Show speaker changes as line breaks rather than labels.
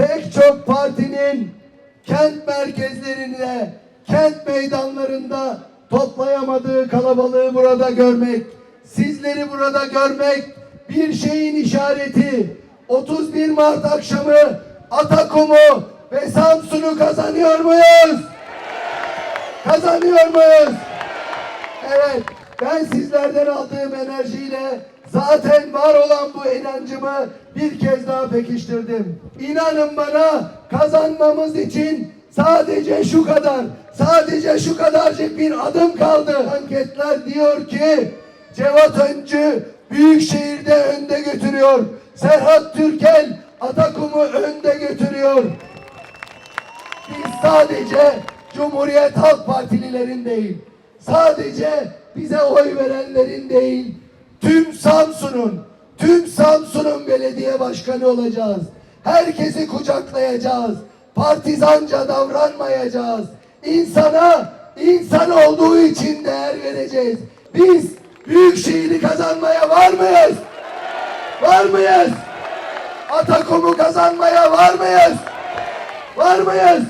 pek çok partinin kent merkezlerinde, kent meydanlarında toplayamadığı kalabalığı burada görmek, sizleri burada görmek bir şeyin işareti. 31 Mart akşamı Atakum'u ve Samsun'u kazanıyor muyuz? Kazanıyor muyuz? Evet, ben sizlerden aldığım enerjiyle zaten var olan bu inancımı bir kez daha pekiştirdim. İnanın bana kazanmamız için sadece şu kadar, sadece şu kadarcık bir adım kaldı. Anketler diyor ki Cevat Öncü Büyükşehir'de önde götürüyor. Serhat Türkel Atakum'u önde götürüyor. Biz sadece Cumhuriyet Halk Partililerin değil, sadece bize oy verenlerin değil, tüm Samsun'un, tüm Samsun'un belediye başkanı olacağız. Herkesi kucaklayacağız. Partizanca davranmayacağız. İnsana insan olduğu için değer vereceğiz. Biz büyük şehri kazanmaya var mıyız? Var mıyız? Atakum'u kazanmaya var mıyız? Var mıyız?